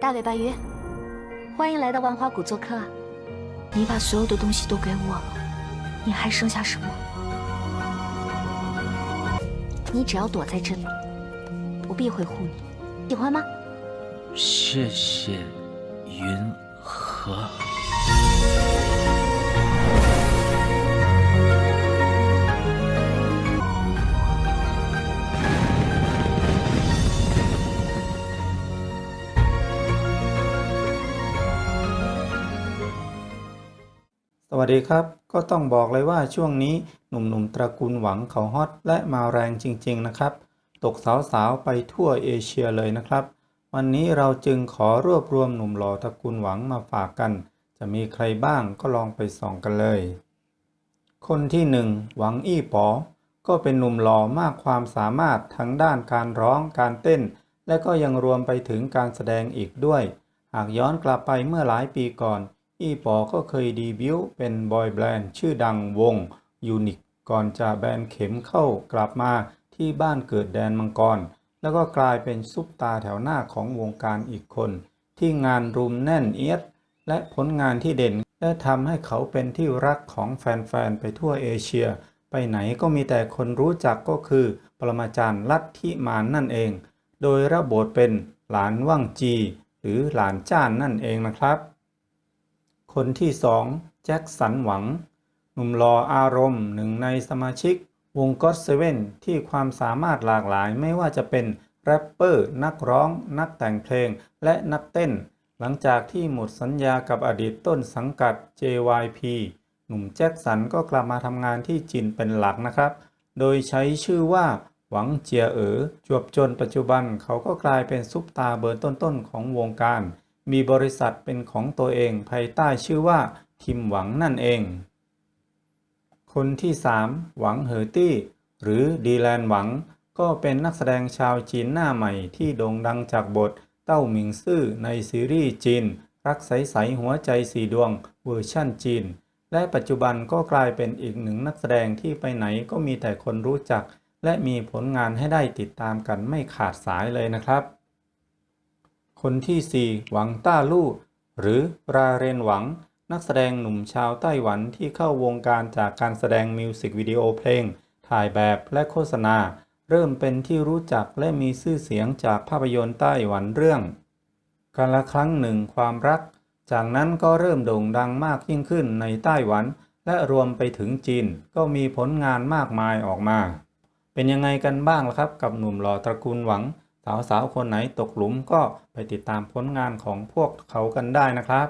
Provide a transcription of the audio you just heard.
大尾巴鱼，欢迎来到万花谷做客。你把所有的东西都给我了，你还剩下什么？你只要躲在这里，我必会护你。喜欢吗？谢谢云和。 สวัสดีครับ ก็ต้องบอกเลยว่าช่วงนี้หนุ่มๆตระกูลหวังเขาฮอตและมาแรงจริง ๆ นะครับ ตกสาวๆไปทั่วเอเชียเลยนะครับ วันนี้เราจึงขอรวบรวมหนุ่มหล่อตระกูลหวังมาฝากกัน จะมีใครบ้างก็ลองไปส่องกันเลย คนที่หนึ่งหวังอี้ป๋อก็เป็นหนุ่มหล่อมากความสามารถทั้งด้านการร้องการเต้น และก็ยังรวมไปถึงการแสดงอีกด้วย หากย้อนกลับไปเมื่อหลายปีก่อน อีปอก็เคยดีบิวเป็นบอยแบนด์ชื่อดังวงยูนิคก่อนจะแบนเข็มเข้ากลับมาที่บ้านเกิดแดนมังกร แล้วก็กลายเป็นซุปตาแถวหน้าของวงการอีกคน ที่งานรุมแน่นเอียด และผลงานที่เด่นและทำให้เขาเป็นที่รักของแฟนๆ ไปทั่วเอเชีย ไปไหนก็มีแต่คนรู้จักก็คือ ปรมาจารย์ลัทธิมานนั่นเอง โดยรับบทเป็นหลานว่างจี หรือหลานจ้านนั่นเองนะครับ คนที่สองแจ็คสันหวัง หนุ่มหล่ออารมณ์หนึ่งในสมาชิก วงก็อตเซเว่นที่ความสามารถหลากหลายไม่ว่าจะเป็นแรปเปอร์ นักร้อง นักแต่งเพลง และนักเต้น หลังจากที่หมดสัญญากับอดีตต้นสังกัด JYP หนุ่มแจ็คสันก็กลับมาทำงานที่จีนเป็นหลักนะครับ โดยใช้ชื่อว่าหวังเจียเอ๋อจวบจนปัจจุบันเขาก็กลายเป็นซุปตาเบอร์ต้นๆของวงการ มีบริษัทเป็นของตัวเองภายใต้ชื่อว่าทิมหวังนั่นเอง คนที่ 3 หวังเหอตี้ หรือดีแลนหวัง ก็เป็นนักแสดงชาวจีนหน้าใหม่ที่โด่งดังจากบทเต้าหมิงซื่อในซีรีส์จีน รักใสๆหัวใจสีดวงเวอร์ชั่นจีน และปัจจุบันก็กลายเป็นอีกหนึ่งนักแสดงที่ไปไหนก็มีแต่คนรู้จัก และมีผลงานให้ได้ติดตามกันไม่ขาดสายเลยนะครับ คนที่ 4 หวังต้าลู่หรือราเรนหวัง นักแสดงหนุ่มชาวไต้หวันที่เข้าวงการจากการแสดงมิวสิกวิดีโอเพลง ถ่ายแบบและโฆษณา เริ่มเป็นที่รู้จักและมีชื่อเสียงจากภาพยนตร์ไต้หวันเรื่องการละครั้งหนึ่งความรัก จากนั้นก็เริ่มโด่งดังมากยิ่งขึ้นในไต้หวัน และรวมไปถึงจีนก็มีผลงานมากมายออกมา เป็นยังไงกันบ้างล่ะครับกับหนุ่มหล่อตระกูลหวัง สาวๆคนไหนตกหลุมก็ไปติดตามผลงานของพวกเขากันได้นะครับ